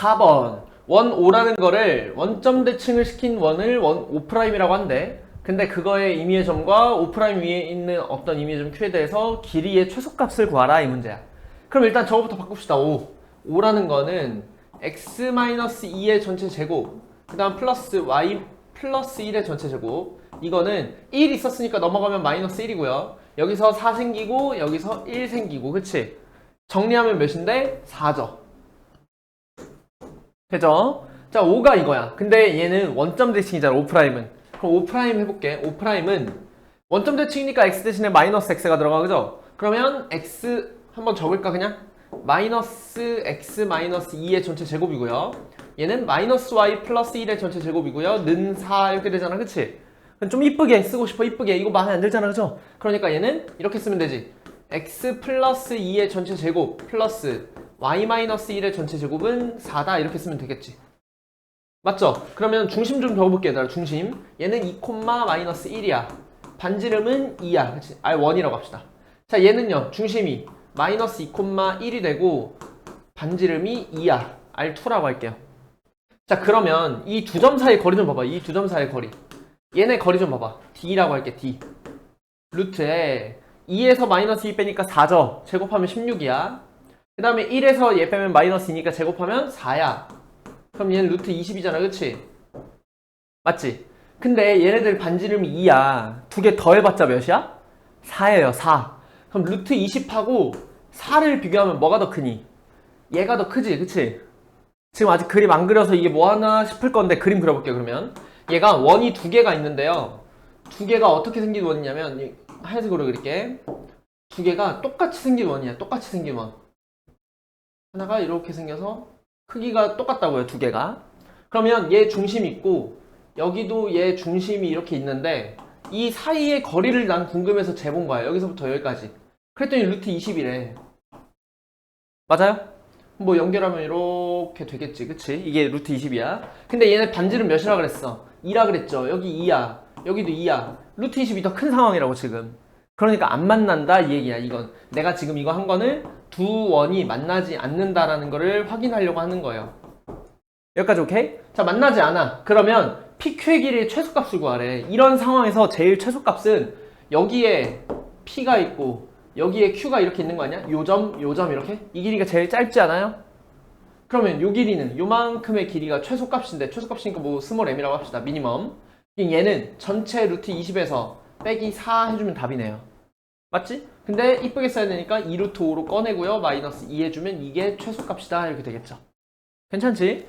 4번. 원 5라는 거를 원점 대칭을 시킨 원을 원 5'이라고 한대. 근데 그거의 임의의 점과 5' 위에 있는 어떤 임의의 점 Q에 대해서 길이의 최소값을 구하라 이 문제야. 그럼 일단 저거부터 바꿉시다. 5 5라는 거는 x-2의 전체 제곱 그 다음 플러스 y 플러스 1의 전체 제곱. 이거는 1 있었으니까 넘어가면 마이너스 1이고요. 여기서 4 생기고 여기서 1 생기고 그치? 정리하면 몇인데? 4죠 되죠? 자, 5가 이거야. 근데 얘는 원점 대칭이잖아, 5'은. 그럼 5' 해볼게. 5'은 원점 대칭이니까 x 대신에 마이너스 x가 들어가, 그죠? 그러면 x 한번 적을까, 그냥? 마이너스 x 마이너스 2의 전체 제곱이고요. 얘는 마이너스 y 플러스 1의 전체 제곱이고요. 는 4 이렇게 되잖아, 그치? 좀 이쁘게 쓰고 싶어, 이쁘게. 이거 마음에 안 들잖아, 그죠? 그러니까 얘는 이렇게 쓰면 되지. x 플러스 2의 전체 제곱 플러스 y 마이너스 1의 전체 제곱은 4다 이렇게 쓰면 되겠지. 맞죠? 그러면 중심 좀 적어볼게요. 얘들아 중심. 얘는 2, 마이너스 1이야. 반지름은 2야. 그치? 아 1이라고 합시다. 자 얘는요. 중심이 마이너스 2, 1이 되고 반지름이 2야. R2라고 할게요. 자 그러면 이 두 점 사이 거리 좀 봐봐. 이 두 점 사이 거리. 얘네 거리 좀 봐봐. D라고 할게 D. 루트에 2에서 마이너스 2 빼니까 4죠? 제곱하면 16이야 그 다음에 1에서 얘 빼면 마이너스 2니까 제곱하면 4야 그럼 얘는 루트 20이잖아 그치? 맞지? 근데 얘네들 반지름이 2야 두 개 더해봤자 몇이야? 4예요 4 그럼 루트 20하고 4를 비교하면 뭐가 더 크니? 얘가 더 크지 그치? 지금 아직 그림 안 그려서 이게 뭐하나 싶을 건데 그림 그려볼게요 그러면 얘가 원이 두 개가 있는데요 두 개가 어떻게 생긴 원이냐면 이 하얀색으로 그릴게 두 개가 똑같이 생긴 원이야 똑같이 생긴 원 하나가 이렇게 생겨서 크기가 똑같다고요 두 개가. 그러면 얘 중심 있고 여기도 얘 중심이 이렇게 있는데 이 사이의 거리를 난 궁금해서 재본 거야 여기서부터 여기까지. 그랬더니 루트 20이래. 맞아요? 뭐 연결하면 이렇게 되겠지 그치? 이게 루트 20이야. 근데 얘네 반지름 몇이라 그랬어? 2라 그랬죠. 여기 2야 여기도 2야. 루트 20이 더 큰 상황이라고 지금 그러니까 안 만난다 이 얘기야. 이건 내가 지금 이거 한 거는 두 원이 만나지 않는다라는 거를 확인하려고 하는 거예요. 여기까지 오케이? 자 만나지 않아. 그러면 PQ의 길이의 최소값을 구하래. 이런 상황에서 제일 최소값은 여기에 P가 있고 여기에 Q가 이렇게 있는 거 아니야? 요점 요점 이렇게? 이 길이가 제일 짧지 않아요? 그러면 요 길이는 요만큼의 길이가 최소값인데 최소값이니까 뭐 스몰 m이라고 합시다. 미니멈 얘는 전체 루트 20에서 빼기 4 해주면 답이네요 맞지? 근데 이쁘게 써야 되니까 2루트 5로 꺼내고요. 마이너스 2 해주면 이게 최소값이다. 이렇게 되겠죠. 괜찮지?